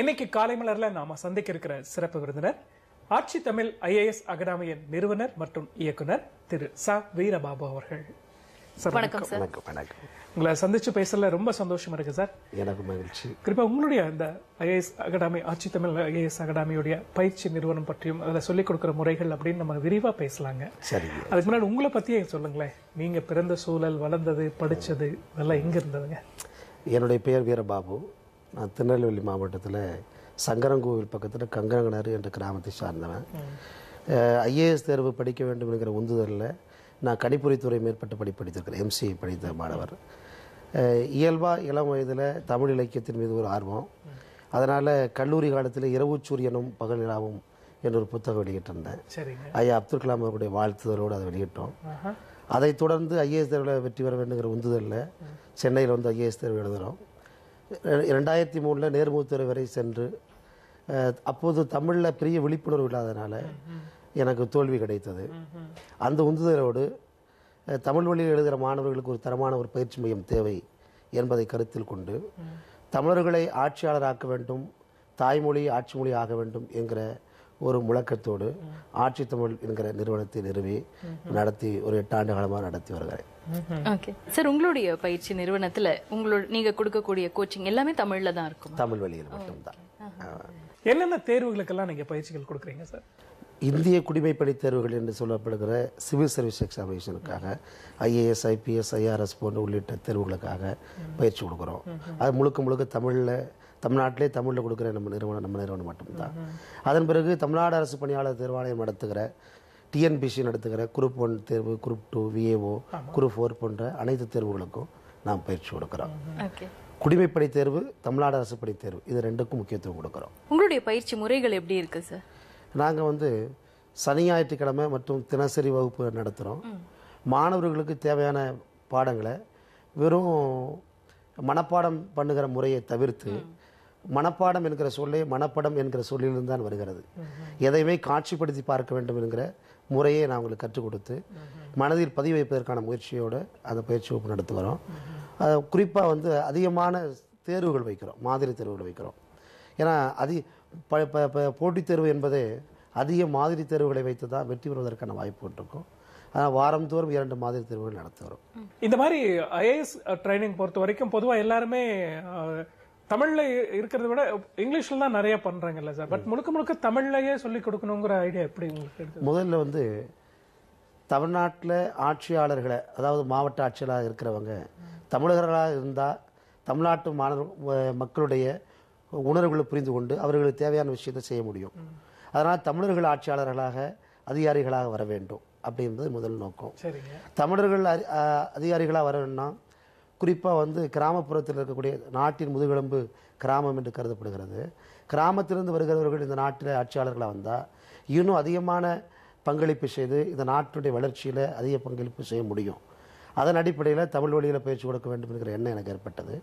இன்னைக்கு காலை மலர்ல நாம சந்திக்க இருக்கிற சிறப்பு விருந்தினர் ஆட்சி தமிழ் ஐஏஎஸ் அகாடமியின் நிறுவனர் மற்றும் இயக்குனர் திரு ச. வீரபாபு அவர்கள். சார் வணக்கம். சார். வணக்கம் வணக்கம். உங்களை சந்திச்சு பேசல ரொம்ப சந்தோஷமா இருக்கு சார். எனக்கு மகிழ்ச்சி. குறிப்பா உங்களுடைய இந்த ஐஏஎஸ் அகாடமி ஆட்சி தமிழ் ஐஏஎஸ் அகாடமியுடைய பயிற்சி நிறுவனம் பற்றியும் அதில் சொல்லிக் கொடுக்கிற முறைகள் அப்படின்னு நம்ம விரிவா பேசலாங்க. சரிங்க. அதுக்கு முன்னாடி உங்களை பத்தியே சொல்லுங்களேன். நீங்க பிறந்த சூழல் வளர்ந்தது படிச்சது இதெல்லாம் எங்க இருந்ததுங்க? என்னுடைய பெயர் வீரபாபு. நான் திருநெல்வேலி மாவட்டத்தில் சங்கரங்கோவில் பக்கத்தில் கங்கரங்கனாறு என்ற கிராமத்தை சார்ந்தவன். ஐஏஎஸ் தேர்வு படிக்க வேண்டும் என்கிற உந்துதலில் நான் கணிப்பொறித்துறை மேற்பட்ட படிப்பு படித்திருக்கிறேன். எம்சிஏ படித்த மாணவர். அஹ், இயல்பா இளம் வயதில் தமிழ் இலக்கியத்தின் மீது ஒரு ஆர்வம். அதனால் கல்லூரி காலத்தில் இரவு சூரியனும் பகல் நிலாவும் என்ற ஒரு புத்தகம் வெளியிட்டிருந்தேன். ஐயா அப்துல் கலாம் அவருடைய வாழ்த்துதலோடு அதை வெளியிட்டோம். அதைத் தொடர்ந்து ஐஏஎஸ் தேர்வில் வெற்றி பெற வேண்டுங்கிற உந்துதலில் சென்னையில் வந்து ஐஏஎஸ் தேர்வு எழுதுகிறோம் ரெண்டாயிரத்தி மூணில் நேர்முகத்துறை வரை சென்று அப்போது தமிழில் பெரிய விழிப்புணர்வு இல்லாதனால எனக்கு தோல்வி கிடைத்தது. அந்த உந்துதலோடு தமிழ் வழியில் எழுதுகிற மாணவர்களுக்கு ஒரு தரமான ஒரு பயிற்சி மையம் தேவை என்பதை கருத்தில் கொண்டு தமிழர்களை ஆட்சியாளராக்க வேண்டும் தாய்மொழி ஆட்சி மொழி ஆக வேண்டும் என்கிற ஒரு முழக்கத்தோடு ஆட்சி தமிழ் என்கிற நிறுவனத்தை நிறுவி நடத்தி ஒரு எட்டு ஆண்டு காலமாக நடத்தி வருகிறேன். ஓகே சார் உங்களுடைய பயிற்சி நிறுவனத்துல உங்களோட நீங்க கொடுக்கக்கூடிய கோச்சிங் எல்லாமே தமிழ்ல தான் இருக்கும்? தமிழ் வழியில் மட்டும்தான். என்னென்ன தேர்வுகளுக்கெல்லாம் நீங்க பயிற்சிகள் கொடுக்குறீங்க சார் இந்திய குடிமைப்பணி தேர்வுகள் என்று சொல்லப்படுகிற சிவில் சர்வீஸ் எக்ஸாமினேஷனுக்காக ஐஏஎஸ் ஐபிஎஸ் ஐஆர்எஸ் போன்ற உள்ளிட்ட தேர்வுகளுக்காக பயிற்சி கொடுக்குறோம். அது முழுக்க முழுக்க தமிழில் தமிழ்நாட்டிலே தமிழில் கொடுக்குற நம்ம நிறுவனம் நம்ம நிறுவனம் மட்டும்தான். அதன் பிறகு தமிழ்நாடு அரசு பணியாளர் தேர்வாணையம் நடத்துகிற டிஎன்பிசி நடத்துகிற குரூப் ஒன் தேர்வு group two VAO group four போன்ற அனைத்து தேர்வுகளுக்கும் நாம் பயிற்சி கொடுக்குறோம். ஓகே குடிமைப்பணி தேர்வு தமிழ்நாடு அரசு பணி தேர்வு இது ரெண்டுக்கும் முக்கியத்துவம் கொடுக்குறோம். உங்களுடைய பயிற்சி முறைகள் எப்படி இருக்கு சார் நாங்கள் வந்து சனி ஞாயிற்றுக்கிழமை மற்றும் தினசரி வகுப்பு நடத்துகிறோம் மாணவர்களுக்கு தேவையான பாடங்களை வெறும் மனப்பாடம் பண்ணுகிற முறையை தவிர்த்து மனப்பாடம் என்கிற சொல்லே மனப்படம் என்கிற சொல்லிலிருந்து தான் வருகிறது எதையுமே காட்சிப்படுத்தி பார்க்க வேண்டும் என்கிற முறையை நான் அவங்களுக்கு கற்றுக் கொடுத்து மனதில் பதிவு வைப்பதற்கான முயற்சியோடு அந்த பயிற்சி வகுப்பு நடத்துகிறோம் குறிப்பாக வந்து அதிகமான தேர்வுகள் வைக்கிறோம் மாதிரி தேர்வுகள் வைக்கிறோம். ஏன்னா அதி ப ப- ப- போட்டித் தேர்வு என்பதே அதிக மாதிரி தேர்வுகளை வைத்து தான் வெற்றி பெறுவதற்கான வாய்ப்பு இருக்கும் ஆனால் வாரந்தோறும் இரண்டு மாதிரி தேர்வுகள் நடத்துகிறோம் இந்த மாதிரி ஐஏஎஸ் ட்ரைனிங் பொறுத்த வரைக்கும் பொதுவாக எல்லாருமே தமிழ்ல இருக்கிறத விட இங்கிலீஷ்ல தான் நிறைய பண்றாங்கல்ல சார். பட் முழுக்க முழுக்க தமிழ்லயே சொல்லி கொடுக்கணுங்கிற ஐடியா எப்படி உங்களுக்கு முதல்ல வந்து தமிழ்நாட்டில் ஆட்சியாளர்களை அதாவது மாவட்ட ஆட்சியாளராக இருக்கிறவங்க தமிழர்களாக இருந்தால் தமிழ்நாட்டு மாணவர் வ- மக்களுடைய உணர்வுகளை புரிந்து கொண்டு அவர்களுக்கு தேவையான விஷயத்தை செய்ய முடியும். அதனால் தமிழர்கள் ஆட்சியாளர்களாக அதிகாரிகளாக வர வேண்டும் அப்படின்றது முதல் நோக்கம். தமிழர்கள் அதிகாரிகளாக வரணும்னா குறிப்பாக வந்து கிராமப்புறத்தில் இருக்கக்கூடிய நாட்டின் முதுகெலும்பு கிராமம் என்று கருதப்படுகிறது. கிராமத்திலிருந்து வருகிறவர்கள் இந்த நாட்டில் ஆட்சியாளர்களாக வந்தால் இன்னும் அதிகமான பங்களிப்பு செய்து இந்த நாட்டுடைய வளர்ச்சியில் அதிக பங்களிப்பு செய்ய முடியும். அதன் அடிப்படையில் தமிழ் வழியில் பயிற்சி கொடுக்க வேண்டும் என்கிற எண்ணம் எனக்கு ஏற்பட்டது.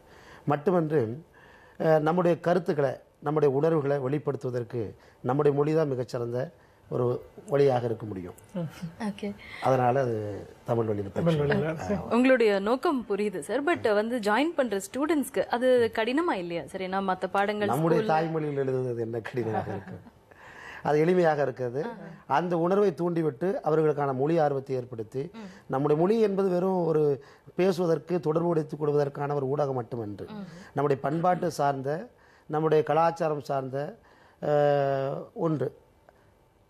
மட்டுமன்று நம்முடைய கருத்துக்களை நம்முடைய உணர்வுகளை வெளிப்படுத்துவதற்கு நம்முடைய மொழி தான் மிகச்சிறந்த ஒரு வழியாக இருக்க முடியும். ஓகே அதனால அது தமிழ் வழியில் உங்களுடைய நோக்கம் புரியுது சார் பட் வந்து ஜாயின் பண்ற ஸ்டூடெண்ட்ஸ்க்கு அது கடினமா இல்லையா சரி ஏன்னா மத்த பாடங்கள் நம்முடைய தாய்மொழியில் எழுதுவது என்ன கடினமாக இருக்கு? அது எளிமையாக இருக்கிறது. அந்த உணர்வை தூண்டிவிட்டு அவர்களுக்கான மொழி ஆர்வத்தை ஏற்படுத்தி நம்முடைய மொழி என்பது வெறும் ஒரு பேசுவதற்கு தொடர்பு உடைத்துக் கொள்வதற்கான ஒரு ஊடகம் மட்டுமன்று. நம்முடைய பண்பாட்டு சார்ந்த நம்முடைய கலாச்சாரம் சார்ந்த ஒன்று.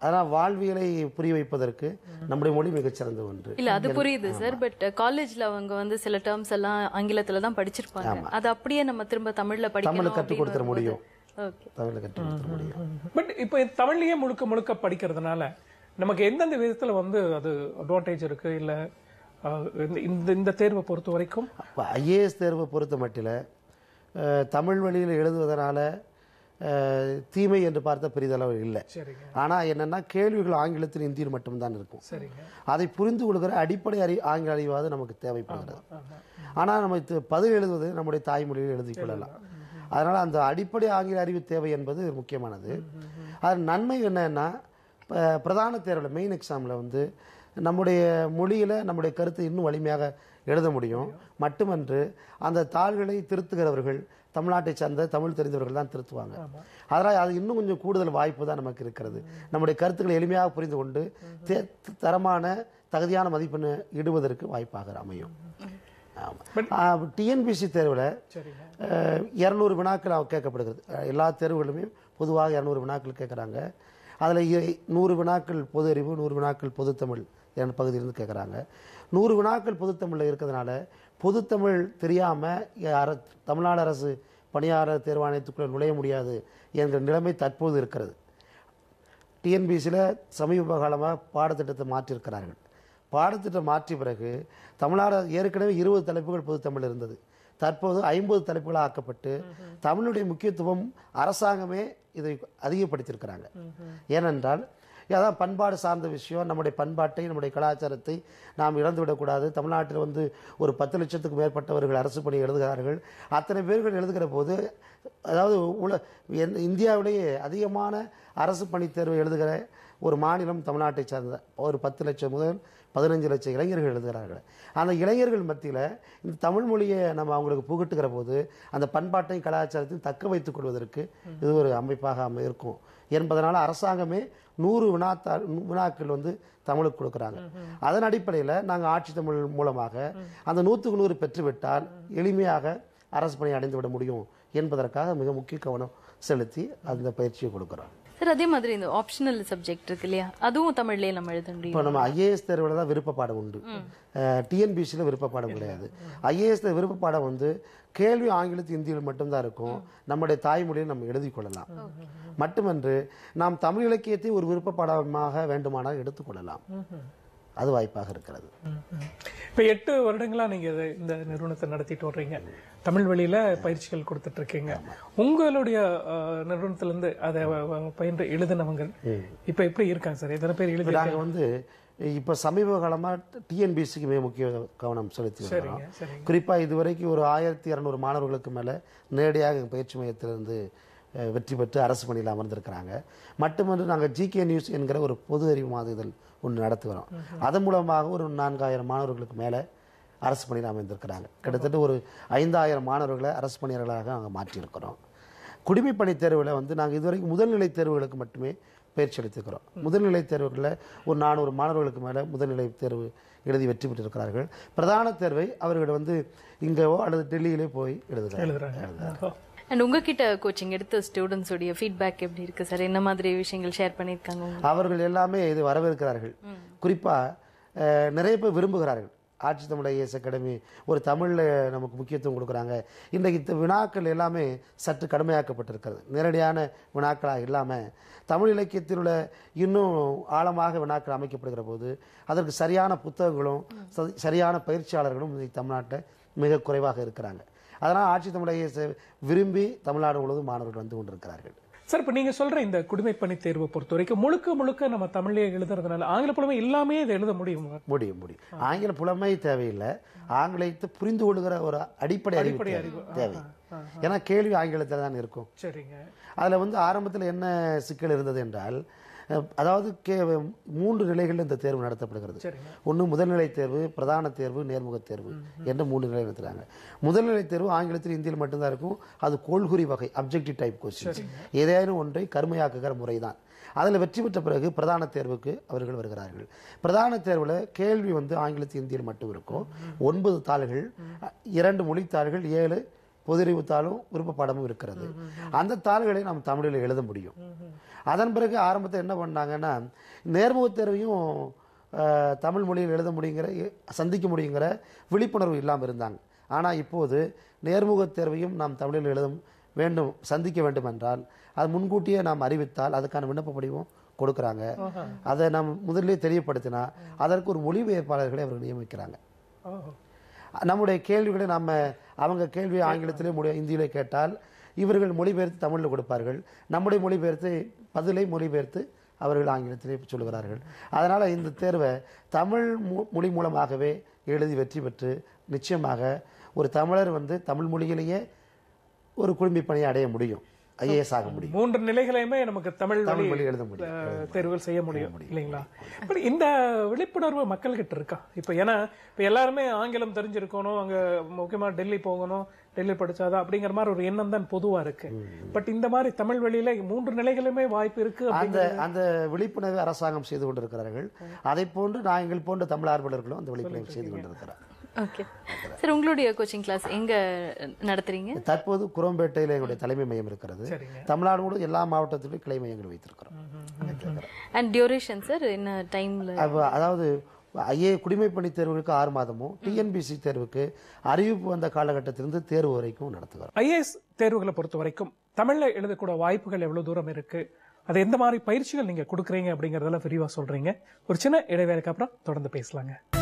அதனால் வாழ்வியலை புரிய வைப்பதற்கு நம்முடைய மொழி மிகச்சிறந்த ஒன்று. இல்ல அது புரியுது சார் பட் காலேஜ்ல அவங்க வந்து சில டேர்ம்ஸ் எல்லாம் ஆங்கிலத்துல தான் படிச்சிருப்பாங்க. அது அப்படியே நம்ம திரும்ப தமிழ்ல தமிழை படிக்கணும் கற்றுக் கொடுத்துட முடியும். ஓகே தமிழை கற்றுக் கொடுத்துட முடியும். பட் இப்போ தமிழ்லயே முழுக்க முழுக்க படிக்கிறதுனால நமக்கு எந்தெந்த விதத்துல வந்து அது அட்வான்டேஜ் இருக்கு? இல்ல இந்த- இந்த இந்த தேர்வை பொறுத்த வரைக்கும்? அப்போ ஐஏஎஸ் தேர்வை பொறுத்த மட்டில் தமிழ் வழியில் எழுதுவதனால தீமை என்று பார்த்த பெரிதளவு இல்லை. ஆனால் என்னன்னா கேள்விகள் ஆங்கிலத்தில் இந்தியில் மட்டும்தான் இருக்கும். அதை புரிந்து கொள்கிற அடிப்படை அறி ஆங்கில அறிவாவது நமக்கு தேவைப்படுகிறது. ஆனால் நம்ம பதில் எழுதுவது நம்முடைய தாய்மொழியில் எழுதிக் கொள்ளலாம். அதனால் அந்த அடிப்படை ஆங்கில அறிவு தேவை என்பது முக்கியமானது. அது நன்மை என்னன்னா பிரதான தேர்வில் மெயின் எக்ஸாமில் வந்து நம்முடைய மொழியில நம்முடைய கருத்து இன்னும் வலிமையாக எழுத முடியும். மட்டுமன்று அந்த தாள்களை திருத்துகிறவர்கள் தமிழ்நாட்டை சார்ந்த தமிழ் தெரிந்தவர்கள் தான் திருத்துவாங்க. அதனால் அது இன்னும் கொஞ்சம் கூடுதல் வாய்ப்பு தான் நமக்கு இருக்கிறது. நம்முடைய கருத்துக்களை எளிமையாக புரிந்து கொண்டு தரமான தகுதியான மதிப்பெண் இடுவதற்கு வாய்ப்பாக அமையும். டிஎன்பிசி தேர்வில் இரநூறு வினாக்கள் கேட்கப்படுகிறது. எல்லா தேர்வுகளுமே பொதுவாக இரநூறு வினாக்கள் கேட்குறாங்க. அதில் நூறு வினாக்கள் பொது அறிவு நூறு வினாக்கள் பொதுத்தமிழ் என்ற பகுதியிலிருந்து கேட்குறாங்க. நூறு வினாக்கள் பொதுத்தமிழில் இருக்கிறதுனால பொதுத்தமிழ் தெரியாமல் தமிழ்நாடு அரசு பணியாளர் தேர்வாணையத்துக்குள்ளே நுழைய முடியாது என்கிற நிலைமை தற்போது இருக்கிறது. டிஎன்பிசியில் சமீப காலமாக பாடத்திட்டத்தை மாற்றியிருக்கிறார்கள். பாடத்திட்டம் மாற்றிய பிறகு தமிழ்நாடு ஏற்கனவே இருபது தலைப்புகள் பொதுத்தமிழ் இருந்தது. தற்போது ஐம்பது தலைப்புகளாக ஆக்கப்பட்டு தமிழுடைய முக்கியத்துவம் அரசாங்கமே இதை அதிகப்படுத்தியிருக்கிறாங்க. ஏனென்றால் அதான் பண்பாடு சார்ந்த விஷயம். நம்முடைய பண்பாட்டை நம்முடைய கலாச்சாரத்தை நாம் இழந்துவிடக்கூடாது. தமிழ்நாட்டில் வந்து ஒரு பத்து லட்சத்துக்கு மேற்பட்டவர்கள் அரசு பணி எழுதுகிறார்கள். அத்தனை பேர்கள் எழுதுகிற போது அதாவது உல எந்த- இந்தியாவிலேயே அதிகமான அரசு பணி தேர்வு எழுதுகிற ஒரு மாநிலம் தமிழ்நாட்டை சார்ந்த ஒரு பத்து லட்சம் முதல் பதினஞ்சு லட்சம் இளைஞர்கள் எழுதுகிறார்கள். அந்த இளைஞர்கள் மத்தியில் இந்த தமிழ் மொழியை நம்ம அவங்களுக்கு புகட்டுகிற போது அந்த பண்பாட்டையும் கலாச்சாரத்தையும் தக்க வைத்துக் கொள்வதற்கு இது ஒரு அமைப்பாக அமை- இருக்கும் என்பதனால் அரசாங்கமே நூறு வினாத்தா வினாக்கள் வந்து தமிழுக்கு கொடுக்குறாங்க. அதன் அடிப்படையில் நாங்கள் ஆட்சி தமிழ் மூலமாக அந்த நூற்றுக்கு நூறு பெற்றுவிட்டால் எளிமையாக அரசு பணி அடைந்து விட முடியும் என்பதற்காக மிக முக்கிய கவனம் செலுத்தி அந்த பயிற்சியை கொடுக்குறோம். சார் அதே மாதிரி இந்த ஆப்ஷனல் சப்ஜெக்ட் இருக்கு இல்லையா? அதுவும் தமிழ்லயே நம்ம எழுத முடியும் இப்போ நம்ம ஐஏஎஸ் தேர்வில் தான் விருப்ப பாடம் உண்டு டிஎன்பிசியில் விருப்ப பாடம் கிடையாது. ஐஏஎஸ் விருப்ப பாடம் வந்து கேள்வி ஆங்கிலத்து இந்தியில் மட்டும்தான் இருக்கும். நம்முடைய தாய்மொழியில் நம்ம எழுதி கொள்ளலாம். மட்டுமன்று நாம் தமிழ் இலக்கியத்தை ஒரு விருப்ப பாடமாக வேண்டுமானால் எடுத்துக்கொள்ளலாம் அது வாய்ப்பாக இருக்கிறது. இப்ப எட்டு வருடங்களா நீங்க இதை- இந்த நிறுவனத்தை நடத்திட்டு வர்றீங்க. தமிழ் வழியில பயிற்சிகள் கொடுத்துட்டு இருக்கீங்க உங்களுடைய அஹ், நிறுவனத்துல இருந்து அதை பயின்று எழுதினவங்க இப்ப எப்படி இருக்காங்க சார்? எத்தனை பேர் எழுதி நாங்கள் வந்து இப்போ சமீப காலமாக டிஎன்பிசிக்கு மிக முக்கிய கவனம் செலுத்தி சரிங்க குறிப்பாக இதுவரைக்கும் ஒரு ஆயிரத்தி இரநூறு மாணவர்களுக்கு மேலே நேரடியாக பயிற்சி மையத்திலிருந்து வெற்றி பெற்று அரசு பணியில் அமர்ந்திருக்கிறாங்க. மட்டுமன்று நாங்கள் ஜிகே நியூஸ் என்கிற ஒரு பொது அறிவு மாத இதழ் ஒன்று நடத்துகிறோம். அதன் மூலமாக ஒரு நான்காயிரம் மாணவர்களுக்கு மேலே அரசு பணியில் அமைந்திருக்கிறாங்க கிட்டத்தட்ட ஒரு ஐந்தாயிரம் மாணவர்களை அரசு பணியாளர்களாக நாங்கள் மாற்றியிருக்கிறோம். குடிமைப் பணி தேர்வில் வந்து நாங்கள் இதுவரைக்கும் முதல்நிலை தேர்வுகளுக்கு மட்டுமே பயிற்சி அளித்திருக்கிறோம். முதல்நிலை தேர்வுகளில் ஒரு நானூறு மாணவர்களுக்கு மேலே முதல்நிலை தேர்வு எழுதி வெற்றி பெற்றிருக்கிறார்கள். பிரதான தேர்வை அவர்கள் வந்து இங்கேவோ அல்லது டெல்லியிலே போய் எழுதுகிறார்கள். எழுதுறாங்க. அண்ட் உங்ககிட்ட கோச்சிங் எடுத்த ஸ்டூடெண்ட்ஸ் உடைய ஃபீட்பேக் எப்படி இருக்கு சார் என்ன மாதிரி விஷயங்கள் ஷேர் பண்ணிருக்காங்க உங்களுக்கு? அவர்கள் எல்லாமே இது வரவேற்கிறார்கள். குறிப்பாக நிறைய பேர் விரும்புகிறார்கள். ஆட்சி தமிழ் ஐஏஎஸ் அகாடமி ஒரு தமிழில் நமக்கு முக்கியத்துவம் கொடுக்குறாங்க. இன்றைக்கு இந்த வினாக்கள் எல்லாமே சற்று கடுமையாக்கப்பட்டிருக்கிறது. நேரடியான வினாக்களாக இல்லாமல் தமிழ் இலக்கியத்தில் உள்ள இன்னும் ஆழமாக வினாக்கள் அமைக்கப்படுகிற போது அதற்கு சரியான புத்தகங்களும் சரியான பயிற்சியாளர்களும் தமிழ்நாட்டில் மிக குறைவாக இருக்கிறாங்க. அதனால் ஆட்சி தமிழ் ஐஏஎஸ் விரும்பி தமிழ்நாடு முழுவதும் மாணவர்கள் வந்து கொண்டிருக்கிறார்கள். சார் இப்ப நீங்க சொல்ற இந்த குடிமைப்பணி தேர்வை பொறுத்த வரைக்கும் முழுக்க முழுக்க நம்ம தமிழ்லயே எழுதுறதுனால ஆங்கில புலமை இல்லாமே இதை எழுத முடியும் முடியும் முடியும். ஆங்கில புலமை தேவையில்லை. ஆங்கிலத்தை புரிந்து கொள்கிற ஒரு அடிப்படை அறிவு தேவை. ஏன்னா கேள்வி ஆங்கிலத்தில் தான் இருக்கும். சரிங்க. அதில் வந்து ஆரம்பத்தில் என்ன சிக்கல் இருந்தது என்றால் அதாவது கே மூன்று நிலைகளில் இந்த தேர்வு நடத்தப்படுகிறது. ஒன்று முதல்நிலை தேர்வு பிரதான தேர்வு நேர்முக தேர்வு என்று மூன்று நிலை நடத்துறாங்க முதல்நிலை தேர்வு ஆங்கிலத்தில் இந்தியில் மட்டும்தான் இருக்கும். அது கோள்குறி வகை அப்ஜெக்டிவ் டைப் கொஸ்டின்ஸ் ஏதேனும் ஒன்றை கருமையாக்குகிற முறை தான் அதில் வெற்றி பெற்ற பிறகு பிரதான தேர்வுக்கு அவர்கள் வருகிறார்கள். பிரதான தேர்வில் கேள்வி வந்து ஆங்கிலத்தில் இந்தியில் மட்டும் இருக்கும். ஒன்பது தாள்கள் இரண்டு மொழித்தாள்கள் ஏழு பொதுறிவு தாளும் விருப்ப பாடமும் இருக்கிறது. அந்த தாள்களை நாம் தமிழில் எழுத முடியும். அதன் பிறகு ஆரம்பத்தில் என்ன பண்ணாங்கன்னா நேர்முக தேர்வையும் தமிழ் மொழியில் எழுத முடியுங்கிற சந்திக்க முடியுங்கிற விழிப்புணர்வு இல்லாமல் இருந்தாங்க. ஆனால் இப்போது நேர்முக தேர்வையும் நாம் தமிழில் எழுத வேண்டும் சந்திக்க வேண்டும் என்றால் அது முன்கூட்டியே நாம் அறிவித்தால் அதுக்கான விண்ணப்ப படிவம் கொடுக்குறாங்க. அதை நாம் முதலிலே தெரியப்படுத்தினா அதற்கு ஒரு மொழிபெயர்ப்பாளர்களை அவர்கள் நியமிக்கிறாங்க. நம்முடைய கேள்விகளை நம்ம அவங்க கேள்வியை ஆங்கிலத்திலே மொழி இந்தியிலே கேட்டால் இவர்கள் மொழிபெயர்த்து தமிழில் கொடுப்பார்கள். நம்முடைய மொழிபெயர்த்து பதிலை மொழிபெயர்த்து அவர்கள் ஆங்கிலத்திலே சொல்லுகிறார்கள். அதனால் இந்த தேர்வை தமிழ் மொழி மூலமாகவே எழுதி வெற்றி பெற்று நிச்சயமாக ஒரு தமிழர் வந்து தமிழ் மொழியிலேயே ஒரு குடும்பி பணியை அடைய முடியும். ஐஏஎஸ் ஆக முடியும். மூன்று நிலைகளையுமே நமக்கு தமிழ் தமிழ் வழி எழுத முடியும். தேர்வுகள் செய்ய முடியும் இல்லைங்களா? பட் இந்த விழிப்புணர்வு மக்கள்கிட்ட இருக்கா? இப்ப ஏன்னா இப்ப எல்லாருமே ஆங்கிலம் தெரிஞ்சிருக்கணும் அங்க முக்கியமா டெல்லி போகணும் டெல்லி படிச்சாதான் அப்படிங்கிற மாதிரி ஒரு எண்ணம் தான் பொதுவா இருக்கு. பட் இந்த மாதிரி தமிழ் வழியில மூன்று நிலைகளுமே வாய்ப்பு இருக்கு அந்த அந்த விழிப்புணர்வு அரசாங்கம் செய்து கொண்டிருக்கிறார்கள். அதை போன்று நாங்கள் போன்ற தமிழ் ஆர்வலர்களும் அந்த விழிப்புணர்வு செய்து கொண்டிருக்கிறார் ஓகே. சார் உங்களுடைய கோச்சிங் கிளாஸ் எங்க நடத்துறீங்க? தற்போது குரோம்பேட்டையில் எங்களுடைய தலைமை மையம் இருக்கிறது. தமிழ்நாடு முழு எல்லா மாவட்டத்திலும் கிளை மையங்கள் வைத்திருக்கிறோம். அண்ட் டியூரேஷன் சார் என்ன டைம்ல அதாவது ஐஏ குடிமைப்பணி தேர்வுகளுக்கு ஆறு மாதமும் டிஎன்பிசி தேர்வுக்கு அறிவிப்பு வந்த காலகட்டத்திலிருந்து தேர்வு வரைக்கும் நடத்துகிறோம். ஐஏஎஸ் தேர்வுகளை பொறுத்த வரைக்கும் தமிழ்ல எழுதக்கூட வாய்ப்புகள் எவ்வளவு தூரம் இருக்கு? அது எந்த மாதிரி பயிற்சிகள் நீங்க கொடுக்குறீங்க அப்படிங்கறதெல்லாம் விரிவா சொல்றீங்க. ஒரு சின்ன இடைவேளைக்கு அப்புறம் தொடர்ந்து பேசலாங்க.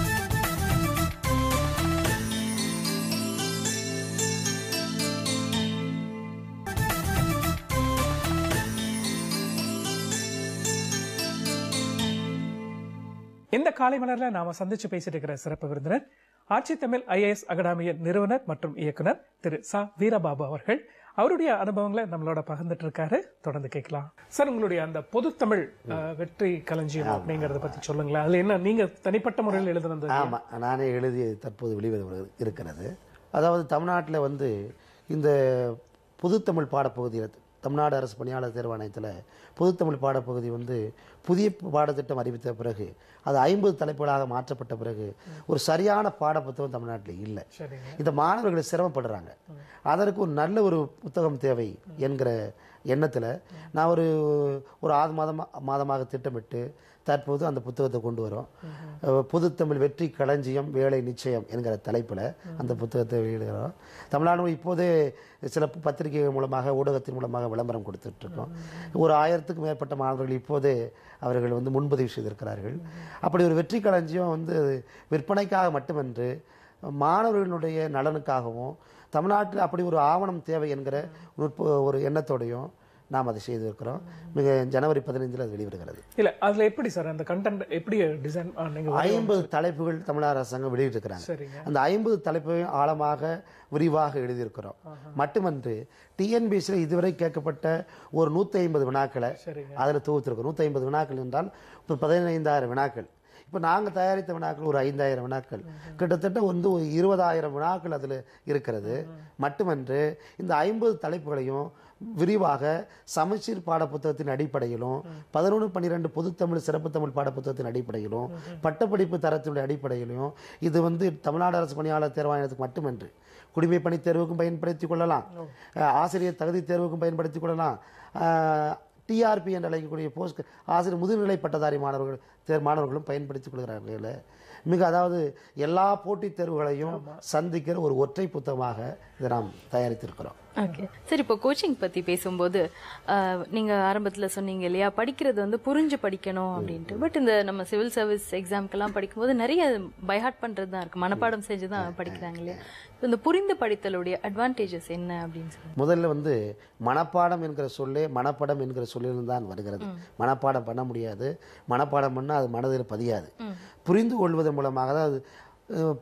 இந்த காலை மலர்ல நாம சந்திச்சு பேசிட்டு இருக்கிற சிறப்பு விருந்தினர் ஆட்சி தமிழ் ஐஏஎஸ் அகாடமியின் நிறுவனர் மற்றும் இயக்குனர் திரு சா. வீரபாபு அவர்கள். அவருடைய அனுபவங்களை நம்மளோட பகிர்ந்துட்டு இருக்காரு. தொடர்ந்து கேட்கலாம். சார் உங்களுடைய அந்த பொதுத்தமிழ் அஹ், வெற்றி களஞ்சியம் அப்படிங்கறத பத்தி சொல்லுங்களேன். அதுல என்ன நீங்க தனிப்பட்ட முறையில் எழுதுனது ஆமா. நானே எழுதி தற்போது வெளிவர இருக்கிறது. அதாவது தமிழ்நாட்டில் வந்து இந்த பொதுத்தமிழ் பாடப்பகுதியில் தமிழ்நாடு அரசு பணியாளர் தேர்வாணையத்தில் பொதுத்தமிழ் பாடப்பகுதி வந்து புதிய பாடத்திட்டம் அறிவித்த பிறகு அது ஐம்பது தலைப்புகளாக மாற்றப்பட்ட பிறகு ஒரு சரியான பாடப்புத்தகம் தமிழ்நாட்டில் இல்லை. இந்த மாணவர்கள் சிரமப்படுறாங்க. அதற்கு ஒரு நல்ல ஒரு புத்தகம் தேவை என்கிற எண்ணத்தில் நான் ஒரு ஒரு ஆறு மாதம் மாதமாக திட்டமிட்டு தற்போது அந்த புத்தகத்தை கொண்டு வரோம். பொதுத்தமிழ் வெற்றி களஞ்சியம் வேலை நிச்சயம் என்கிற தலைப்பில் அந்த புத்தகத்தை வெளியிடுகிறோம். தமிழ்நாடு இப்போதே சில பத்திரிகைகள் மூலமாக ஊடகத்தின் மூலமாக விளம்பரம் கொடுத்துட்டு இருக்கோம் ஒரு ஆயிரத்துக்கும் மேற்பட்ட மாணவர்கள் இப்போதே அவர்கள் வந்து முன்பதிவு செய்திருக்கிறார்கள். அப்படி ஒரு வெற்றி களஞ்சியம் வந்து விற்பனைக்காக மட்டுமன்று மாணவர்களுடைய நலனுக்காகவும் தமிழ்நாட்டில் அப்படி ஒரு ஆவணம் தேவை என்கிற ஒரு எண்ணத்தோடையும் நாம் அதை செய்திருக்கிறோம். மிக ஜனவரி பதினைந்தில் அது வெளிவருகிறது. இல்ல அதுல எப்படி சார் அந்த கண்டென்ட் எப்படி டிசைன் ஐம்பது தலைப்புகள் தமிழக அரசாங்கம் வெளியிட்டிருக்கிறாங்க. அந்த ஐம்பது தலைப்பையும் ஆழமாக விரிவாக எழுதியிருக்கிறோம். மட்டுமன்று டிஎன்பிசியில் இதுவரை கேட்கப்பட்ட ஒரு நூற்றி ஐம்பது வினாக்களை அதில் தொகுத்திருக்கோம் நூற்றி ஐம்பது வினாக்கள் என்றால் இப்போ பதினைந்தாயிரம் வினாக்கள். இப்போ நாங்கள் தயாரித்த வினாக்கள் ஒரு ஐந்தாயிரம் வினாக்கள். கிட்டத்தட்ட வந்து ஒரு இருபதாயிரம் வினாக்கள் அதில் இருக்கிறது. மட்டுமன்று இந்த ஐம்பது தலைப்புகளையும் விரிவாக சமச்சீர் பாடப்புத்தகத்தின் அடிப்படையிலும் பதினொன்று பன்னிரெண்டு பொதுத்தமிழ் சிறப்பு தமிழ் பாடப்புத்தகத்தின் அடிப்படையிலும் பட்டப்படிப்பு தரத்தினுடைய அடிப்படையிலும் இது வந்து தமிழ்நாடு அரசு பணியாளர் தேர்வாணையத்துக்கு மட்டுமன்று. குடிமை பணி தேர்வுக்கும் பயன்படுத்திக் கொள்ளலாம். ஆசிரியர் தகுதி தேர்வுக்கும் பயன்படுத்திக் கொள்ளலாம். டிஆர்பி என்று அழைக்கக்கூடிய போஸ்ட் ஆசிரியர் முதுநிலை பட்டதாரி மாணவர்கள் தேர் மாணவர்களும் பயன்படுத்திக் கொள்கிறார்கள். மிக அதாவது எல்லா போட்டித் தேர்வுகளையும் சந்திக்கிற ஒரு ஒற்றை புத்தகமாக இதை நாம் தயாரித்திருக்கிறோம். ஓகே சரி இப்போ கோச்சிங் பத்தி பேசும்போது ஆஹ், நீங்க ஆரம்பத்துல சொன்னீங்க இல்லையா படிக்கிறது வந்து புரிஞ்சு படிக்கணும் அப்படின்ட்டு. பட் இந்த நம்ம சிவில் சர்வீஸ் எக்ஸாம்க்கெல்லாம் படிக்கும்போது நிறைய பைஹார்ட் பண்றது தான் இருக்கு. மனப்பாடம் செஞ்சு தான் படிக்கிறாங்க இல்லையா? இந்த புரிந்து படித்தலுடைய அட்வான்டேஜஸ் என்ன அப்படின்னு சொல்லி முதல்ல வந்து மனப்பாடம் என்கிற சொல்லே மனப்படம் என்கிற சொல்லிலிருந்து தான் வருகிறது. மனப்பாடம் பண்ண முடியாது. மனப்பாடம் பண்ணால் அது மனதில் பதியாது. புரிந்து கொள்வதன் மூலமாக அதாவது அஹ்,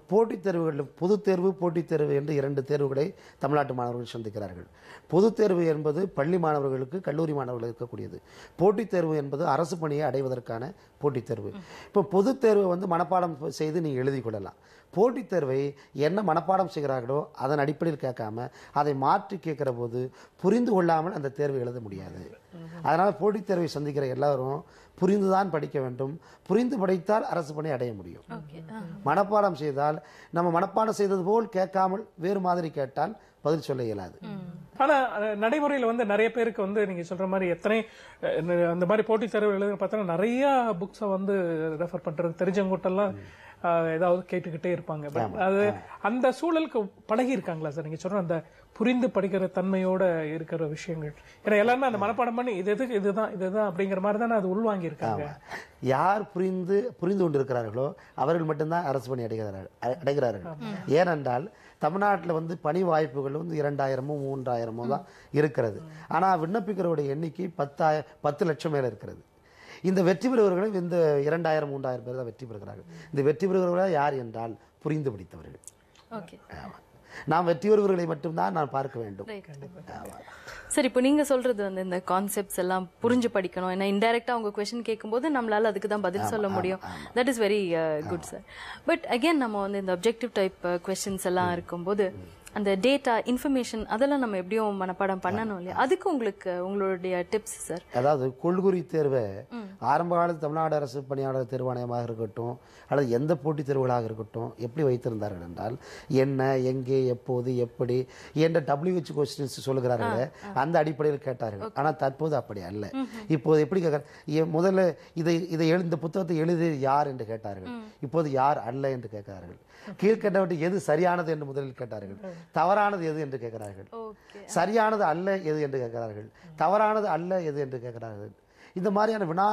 போட்டித் தேர்வுகளில் பொதுத் தேர்வு போட்டித் தேர்வு என்று இரண்டு தேர்வுகளை தமிழ்நாட்டு மாணவர்கள் சந்திக்கிறார்கள். பொதுத் தேர்வு என்பது பள்ளி மாணவர்களுக்கு கல்லூரி மாணவர்கள் இருக்கக்கூடியது. போட்டித் தேர்வு என்பது அரசு பணியை அடைவதற்கான போட்டித் தேர்வு. இப்போ பொதுத் தேர்வை வந்து மனப்பாடம் செய்து நீங்கள் எழுதி கொள்ளலாம். போட்டித் தேர்வை என்ன மனப்பாடம் செய்கிறார்களோ அதன் அடிப்படையில் கேட்காம அதை மாற்றி கேட்கிற போது புரிந்து கொள்ளாமல் அந்த தேர்வை எழுத முடியாது. அதனால போட்டித் தேர்வை சந்திக்கிற எல்லாரும் புரிந்துதான் படிக்க வேண்டும். புரிந்து படித்தால் அரசு பணி அடைய முடியும். ஓகே. மனப்பாடம் செய்தால் நம்ம மனப்பாடம் செய்தது போல் கேட்காமல் வேறு மாதிரி கேட்டால் பதில் சொல்ல இயலாது. ஆனா நடைமுறையில வந்து நிறைய பேருக்கு வந்து நீங்க சொல்ற மாதிரி எத்தனை அந்த மாதிரி போட்டித் தேர்வு எழுத பார்த்தா நிறைய புக்ஸை வந்து ரெஃபர் பண்றது தெரிஞ்சவங்ககிட்டலாம் அஹ், ஏதாவது கேட்டுக்கிட்டே இருப்பாங்க. அது அந்த சூழலுக்கு பழகி இருக்காங்களா சார்? நீங்க சொல்ற அந்த புரிந்து படிக்கிற தன்மையோட இருக்கிற விஷயங்கள். ஏன்னா எல்லாருமே அந்த மனப்பாடம் பண்ணி இது எதுக்கு இதுதான் இதுதான் அப்படிங்கிற மாதிரி தானே அது உள்வாங்கி இருக்காங்க யார் புரிந்து புரிந்து கொண்டிருக்கிறார்களோ அவர்கள் மட்டும்தான் அரசு பணி அடைகிறார்கள் அடைகிறார்கள். ஏனென்றால் தமிழ்நாட்டில் வந்து பணி வாய்ப்புகள் வந்து இரண்டாயிரமோ மூன்றாயிரமோ தான் இருக்கிறது. ஆனால் விண்ணப்பிக்கிறவருடைய எண்ணிக்கை பத்தாய பத்து லட்சம் மேல இருக்கிறது. இந்த வெற்றி பெறுபவர்களும் இந்த இரண்டாயிரம் மூன்றாயிரம் பேர் தான் வெற்றி பெறுகிறார்கள். இந்த வெற்றி பெறுகிறவர்கள் யார் என்றால் புரிந்து படித்தவர்கள். நாம் வெற்றி பெறுவர்களை மட்டும்தான் நான் பார்க்க வேண்டும். சரி இப்போ நீங்க சொல்றது வந்து இந்த கான்செப்ட்ஸ் எல்லாம் புரிஞ்சு படிக்கணும். ஏன்னா இன்டைரக்டா உங்க கொஸ்டின் கேட்கும்போது நம்மளால அதுக்கு தான் பதில் சொல்ல முடியும். That is very good sir but again நம்ம வந்து இந்த அப்ஜெக்டிவ் டைப் கொஸ்டின்ஸ் எல்லாம் இருக்கும்போது அந்த டேட்டா இன்ஃபர்மேஷன் அதெல்லாம் நம்ம எப்படியும் மனப்பாடம் பண்ணணும் இல்லையா? அதுக்கு உங்களுக்கு உங்களுடைய டிப்ஸ் சார் அதாவது கொள்குறி தேர்வை ஆரம்ப காலத்து தமிழ்நாடு அரசு பணியாளர் தேர்வாணையமாக இருக்கட்டும் அல்லது எந்த போட்டித் தேர்வுகளாக இருக்கட்டும் எப்படி வைத்திருந்தார்கள் என்றால் என்ன எங்கே எப்போது எப்படி என்ற டபிள்யூஹெச் கொஸ்டின்ஸ் சொல்லுகிறார்களே அந்த அடிப்படையில் கேட்டார்கள். ஆனால் தற்போது அப்படி அல்ல. இப்போது எப்படி கேட்க முதல்ல இதை இதை இந்த புத்தகத்தை எழுதியது யார் என்று கேட்டார்கள். இப்போது யார் அல்ல என்று கேட்கிறார்கள். கீழ்கண்டவற்றை எது சரியானது என்று முதலில் கேட்டார்கள். தவறானது எது என்று கேட்கிறார்கள். சரியானது அல்ல எது என்று கேட்கிறார்கள். தவறானது அல்ல எது என்று கேட்கிறார்கள். இந்த மாதிரியான வினா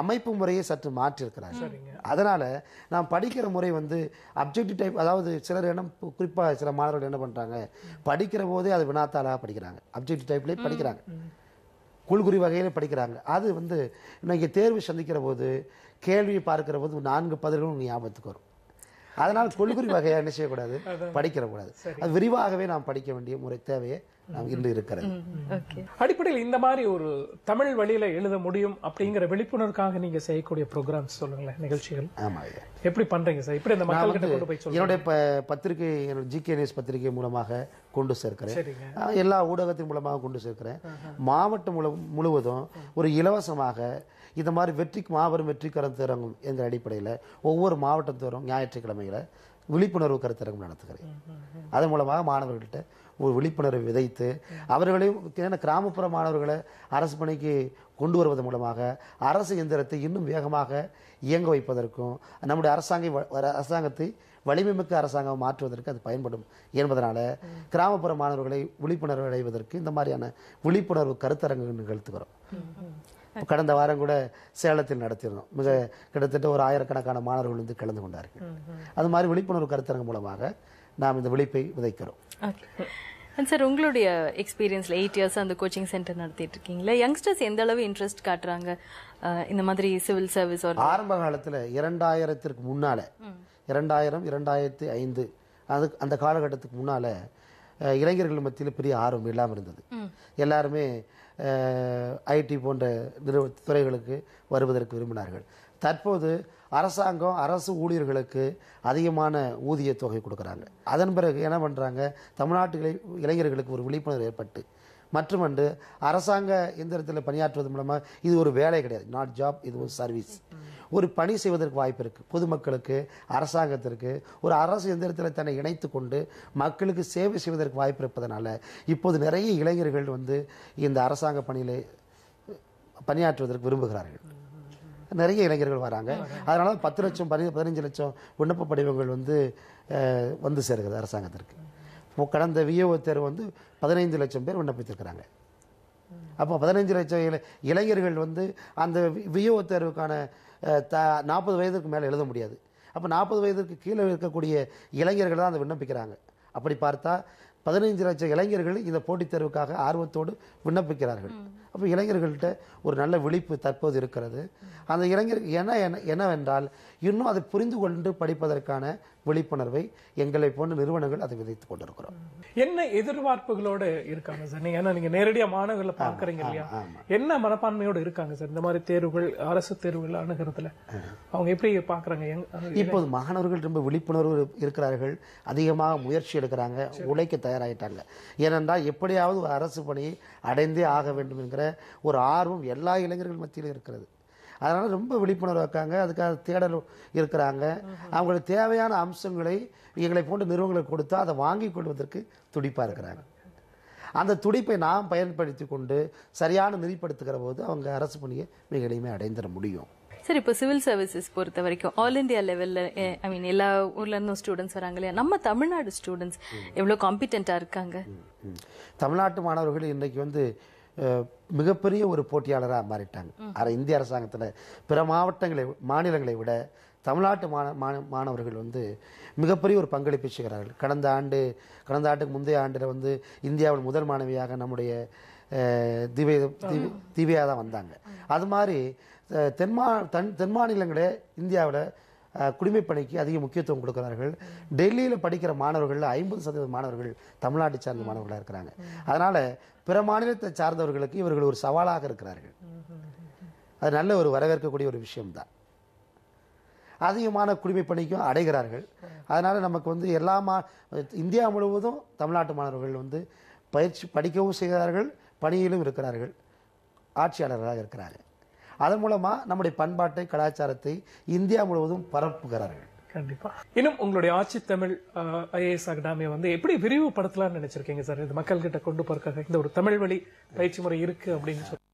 அமைப்பு முறையை சற்று மாற்றிருக்கிறார்கள் அதனால நாம் படிக்கிற முறை வந்து அப்ஜெக்டிவ் டைப் அதாவது சிலர் என்ன குறிப்பாக சில மாணவர்கள் என்ன பண்றாங்க படிக்கிற போதே அது வினாத்தாளாக படிக்கிறாங்க. அப்ஜெக்டிவ் டைப்லேயே படிக்கிறாங்க. குள்குறி வகையில படிக்கிறாங்க. அது வந்து இன்னைக்கு தேர்வு சந்திக்கிற போது கேள்வி பார்க்கிற போது நான்கு பதில்களும் ஞாபகத்துக்கு வரும். அதனால் கொள்குறி வகையை என்ன செய்யக்கூடாது? படிக்கிற கூடாது அது விரிவாகவே நாம் படிக்க வேண்டிய முறை தேவையே நாம் இன்று இருக்கிறது. ஓகே. அடிப்படையில் இந்த மாதிரி ஒரு தமிழ் வழியில எழுத முடியும் அப்படிங்கிற விழிப்புணர்வுக்காக நீங்க செய்யக்கூடிய ப்ரோக்ராம்ஸ் சொல்லுங்களேன் நிகழ்ச்சிகள். ஆமா எப்படி பண்றீங்க சார்? இப்படி இந்த மக்கள் கிட்ட கொண்டு போய் என்னுடைய ப- பத்திரிகை என்னோட ஜிகே நியூஸ் பத்திரிகை மூலமாக கொண்டு சேர்க்கிறேன். எல்லா ஊடகத்தின் மூலமாக கொண்டு சேர்க்கிறேன். மாவட்டம் முழு முழுவதும் ஒரு இலவசமாக இந்த மாதிரி வெற்றிக்கு மாபெரும் வெற்றி கருத்தரங்கம் என்ற அடிப்படையில் ஒவ்வொரு மாவட்டத்தோறும் ஞாயிற்றுக்கிழமையில விழிப்புணர்வு கருத்தரங்கம் நடத்துகிறேன் அதன் மூலமாக மாணவர்கள்ட்ட ஒரு விழிப்புணர்வை விதைத்து அவர்களையும் ஏன்னா கிராமப்புற மாணவர்களை அரசு பணிக்கு கொண்டு வருவதன் மூலமாக அரசு எந்திரத்தை இன்னும் வேகமாக இயங்க வைப்பதற்கும் நம்முடைய அரசாங்க வ- வர- அரசாங்கத்தை வலிமைமிக்க அரசாங்கம் மாற்றுவதற்கு அது பயன்படும் என்பதனால கிராமப்புற மாணவர்களை விழிப்புணர்வு அடைவதற்கு இந்த மாதிரியான விழிப்புணர்வு கருத்தரங்கு நிகழ்த்துகிறோம் கடந்த வாரம் கூட சேலத்தில் நடத்தியிருந்தோம். மிக கிட்டத்தட்ட ஒரு ஆயிரக்கணக்கான மாணவர்கள் வந்து கலந்து கொண்டார்கள். அது மாதிரி விழிப்புணர்வு கருத்தரங்கு மூலமாக நாம் இந்த விழிப்பை விதைக்கிறோம் சார் உங்களுடைய எக்ஸ்பீரியன்ஸ்ல எயிட் இயர்ஸ் அந்த கோச்சிங் சென்டர் நடத்திட்டு இருக்கீங்களா யங்ஸ்டர்ஸ் எந்த அளவு இன்ட்ரெஸ்ட் காட்டுறாங்க? இந்த மாதிரி சிவில் சர்வீஸ் ஆரம்ப காலத்துல இரண்டாயிரத்திற்கு முன்னால இரண்டாயிரம் இரண்டாயிரத்தி ஐந்து அது அந்த காலகட்டத்துக்கு முன்னால இளைஞர்கள் மத்தியில் பெரிய ஆர்வம் இல்லாமல் இருந்தது. எல்லாருமே ஐடி போன்ற நிறுவ துறைகளுக்கு வருவதற்கு விரும்பினார்கள். தற்போது அரசாங்கம் அரசு ஊழியர்களுக்கு அதிகமான ஊதிய தொகை கொடுக்குறாங்க. அதன் பிறகு என்ன பண்றாங்க? தமிழ்நாட்டு இளை- இளைஞர்களுக்கு ஒரு விழிப்புணர்வு ஏற்பட்டு மற்றுமன்று அரசாங்க எந்திரத்தில் பணியாற்றுவது மூலமாக இது ஒரு வேலை கிடையாது. நாட் ஜாப் இது ஒரு சர்வீஸ் ஒரு பணி செய்வதற்கு வாய்ப்பு இருக்குது பொதுமக்களுக்கு அரசாங்கத்திற்கு ஒரு அரசு எந்திரத்தில் தன்னை இணைத்து கொண்டு மக்களுக்கு சேவை செய்வதற்கு வாய்ப்பு இருப்பதனால இப்போது நிறைய இளைஞர்கள் வந்து இந்த அரசாங்க பணியில பணியாற்றுவதற்கு விரும்புகிறார்கள். நிறைய இளைஞர்கள் வராங்க. அதனால பத்து லட்சம் பதி- பதினஞ்சு லட்சம் விண்ணப்ப படிவங்கள் வந்து வந்து சேருகிறது அரசாங்கத்திற்கு. கடந்த விஏஓ தேர்வு வந்து பதினைந்து லட்சம் பேர் விண்ணப்பித்திருக்கிறாங்க. அப்போ பதினைஞ்சு லட்சம் இளை- இளைஞர்கள் வந்து அந்த விஏஓ தேர்வுக்கான த நாற்பது வயதுக்கு மேலே எழுத முடியாது. அப்போ நாற்பது வயதுக்கு கீழே இருக்கக்கூடிய இளைஞர்கள் தான் அதை விண்ணப்பிக்கிறாங்க. அப்படி பார்த்தா பதினைஞ்சு லட்சம் இளைஞர்கள் இந்த போட்டித் தேர்வுக்காக ஆர்வத்தோடு விண்ணப்பிக்கிறார்கள். அப்போ இளைஞர்கள்ட்ட ஒரு நல்ல விழிப்பு தற்போது இருக்கிறது. அந்த இளைஞர் என்ன என்ன- என்னவென்றால் இன்னும் அதை புரிந்து கொண்டு படிப்பதற்கான விழிப்புணர்வை எங்களை போன்ற நிறுவனங்கள் அதை விதைத்துக் கொண்டிருக்கிறோம். என்ன எதிர்பார்ப்புகளோட இருக்காங்க சார்? நீங்க ஏன்னா நீங்க நேரடியா மாணவர்களை பாக்குறீங்க இல்லையா? என்ன மனப்பான்மையோட இருக்காங்க சார்? இந்த மாதிரி தேர்வுகள் அரசு தேர்வுகள் அணுகிறதுல அவங்க எப்படி அது இப்போது மாணவர்கள் ரொம்ப விழிப்புணர்வு இருக்கிறார்கள். அதிகமாக முயற்சி எடுக்கிறாங்க. உழைக்க தயாராயிட்டாங்க. ஏனென்றால் எப்படியாவது ஒரு அரசு பணியை அடைந்தே ஆக வேண்டும் என்கிற ஒரு ஆர்வம் எல்லா இளைஞர்கள் மத்தியிலும் இருக்கிறது. அதனால ரொம்ப விழிப்புணர்வு இருக்காங்க அதுக்காக தேடல் இருக்கிறாங்க. அவங்களுக்கு தேவையான அம்சங்களை எங்களை போன்ற நிறுவனங்களுக்கு கொடுத்தா அதை வாங்கி கொள்வதற்கு துடிப்பா இருக்கிறாங்க. அந்த துடிப்பை நாம் பயன்படுத்தி கொண்டு சரியான நெறிப்படுத்துகிற போது அவங்க அரசு பணியை மிக எளிமையாக அடைந்திட முடியும். சரி இப்போ சிவில் சர்வீசஸ் பொறுத்த வரைக்கும் ஆல் இந்தியா லெவல்ல ஐ மீன் எல்லா ஊர்ல இருந்தும் ஸ்டூடெண்ட்ஸ் வராங்க இல்லையா? நம்ம தமிழ்நாடு ஸ்டூடெண்ட்ஸ் எவ்வளவு காம்பிடென்ட்டா இருக்காங்க. தமிழ்நாட்டு மாணவர்கள் இன்னைக்கு வந்து மிகப்பெரிய ஒரு போட்டியாளராக மாறிட்டாங்க. அரை இந்திய அரசாங்கத்தில் பிற மாவட்டங்களை மாநிலங்களை விட தமிழ்நாட்டு மாண மாண- மாணவர்கள் வந்து மிகப்பெரிய ஒரு பங்களிப்பு செய்கிறார்கள். கடந்த ஆண்டு கடந்த ஆண்டுக்கு முந்தைய ஆண்டில் வந்து இந்தியாவில் முதல் மாணவியாக நம்முடைய திவ்ய திவ்ய- தான் வந்தாங்க. அது மாதிரி தென்மா தன் தென் மாநிலங்களே இந்தியாவில் குடிமை குடிமைப்பணிக்கு அதிக முக்கியத்துவம் கொடுக்கிறார்கள். டெல்லியில் படிக்கிற மாணவர்களில் ஐம்பது சதவீத மாணவர்கள் தமிழ்நாட்டை சார்ந்த மாணவர்களாக இருக்கிறாங்க. அதனால பிற மாநிலத்தை சார்ந்தவர்களுக்கு இவர்கள் ஒரு சவாலாக இருக்கிறார்கள். அது நல்ல ஒரு வரவேற்கக்கூடிய ஒரு விஷயம்தான். அதிகமான குடிமை பணிக்கும் அடைகிறார்கள். அதனால் நமக்கு வந்து எல்லா மா இந்தியா முழுவதும் தமிழ்நாட்டு மாணவர்கள் வந்து பயிற்சி படிக்கவும் செய்கிறார்கள் பணியிலும் இருக்கிறார்கள். ஆட்சியாளர்களாக இருக்கிறாங்க. அதன் மூலமா நம்முடைய பண்பாட்டை கலாச்சாரத்தை இந்தியா முழுவதும் பரப்புகிறார்கள். கண்டிப்பா. இன்னும் உங்களுடைய ஆட்சி தமிழ் ஐஏஎஸ் அகாடமியை வந்து எப்படி விரிவுபடுத்தலாம்னு நினைச்சிருக்கீங்க சார்? இது மக்கள் கிட்ட கொண்டு போறதுக்காக இந்த ஒரு தமிழ் வழி பயிற்சி முறை இருக்கு அப்படின்னு சொல்லி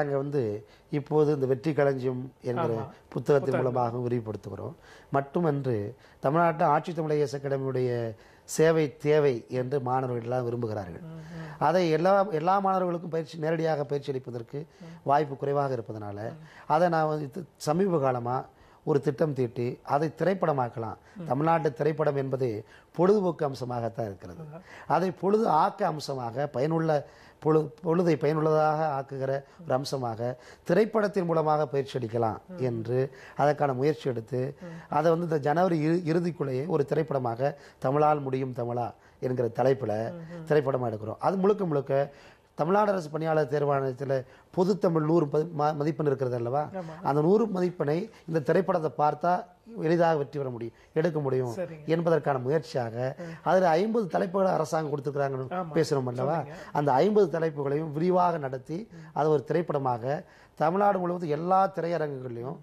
நாங்க வந்து இப்போது இந்த வெற்றி களஞ்சியம் என்கிற புத்தகத்தின் மூலமாக விரிவுபடுத்துகிறோம். மட்டுமன்று தமிழ்நாட்டு ஆட்சி தமிழ் ஐஎஸ் அகாடமியுடைய சேவை தேவை என்று மாணவர்கள் எல்லாம் விரும்புகிறார்கள். அதை எல்லா எல்லா மாணவர்களுக்கும் பயிற்சி நேரடியாக பயிற்சி அளிப்பதற்கு வாய்ப்பு குறைவாக இருப்பதனால அதை நான் வந்து சமீப காலமாக ஒரு திட்டம் தீட்டி அதை திரைப்படமாக்கலாம். தமிழ்நாட்டு திரைப்படம் என்பது பொழுதுபோக்கு அம்சமாகத்தான் இருக்கிறது. அதை பொழுது ஆக்க அம்சமாக பயனுள்ள பொழு பொழுதை பயனுள்ளதாக ஆக்குகிற ஒரு அம்சமாக திரைப்படத்தின் மூலமாக பயிற்சி அளிக்கலாம் என்று அதற்கான முயற்சி எடுத்து அதை வந்து இந்த ஜனவரி இறு- இறுதிக்குள்ளேயே ஒரு திரைப்படமாக தமிழால் முடியும் தமிழா என்கிற தலைப்புல திரைப்படமா எடுக்கிறோம். அது முழுக்க முழுக்க தமிழ்நாடு அரசு பணியாளர் தேர்வாணையத்தில் பொதுத்தமிழ் நூறு பதி- ம- மதிப்பெண் இருக்கிறது அல்லவா? அந்த நூறு மதிப்பெண்ணை இந்த திரைப்படத்தை பார்த்தா எளிதாக வெற்றி பெற முடியும் எடுக்க முடியும். என்பதற்கான முயற்சியாக அதில் ஐம்பது தலைப்புகளை அரசாங்கம் கொடுத்துருக்காங்கன்னு பேசுறோம் அல்லவா? அந்த ஐம்பது தலைப்புகளையும் விரிவாக நடத்தி அதை ஒரு திரைப்படமாக தமிழ்நாடு முழுவதும் எல்லா திரையரங்குகளிலும்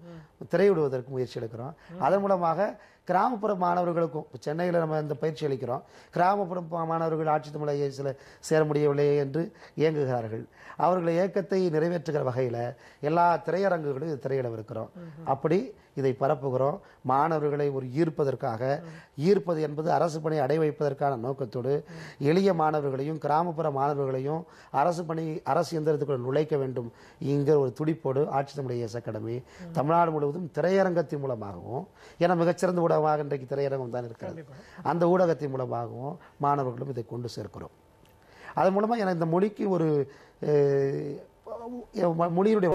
திரையிடுவதற்கு முயற்சி எடுக்கிறோம். அதன் மூலமாக கிராமப்புற மாணவர்களுக்கும் இப்ப சென்னையில் நம்ம இந்த பயிற்சி அளிக்கிறோம். கிராமப்புற மாணவர்கள் ஆட்சி தமிழ் ஐஏஎஸ்ல சேர முடியவில்லையே என்று இயங்குகிறார்கள். அவர்கள் இயக்கத்தை நிறைவேற்றுகிற வகையில் எல்லா திரையரங்குகளும் இது திரையிடவிருக்கிறோம். அப்படி இதை பரப்புகிறோம். மாணவர்களை ஒரு ஈர்ப்பதற்காக. ஈர்ப்பது என்பது அரசு பணி அடை வைப்பதற்கான நோக்கத்தோடு எளிய மாணவர்களையும் கிராமப்புற மாணவர்களையும் அரசு பணி அரசு எந்திரத்துக்குள் நுழைக்க வேண்டும் என்கிற ஒரு துடிப்போடு ஆட்சி தமிழ் ஐஎஸ் அகாடமி தமிழ்நாடு முழுவதும் திரையரங்கத்தின் மூலமாகவும் ஏன்னா மிகச்சிறந்த ஊடகமாக இன்றைக்கு திரையரங்கம் தான் இருக்கிறது. அந்த ஊடகத்தின் மூலமாகவும் மாணவர்களும் இதை கொண்டு சேர்க்கிறோம். அதன் மூலமா எனக்கு இந்த மொழிக்கு ஒரு அஹ், மொழியினுடைய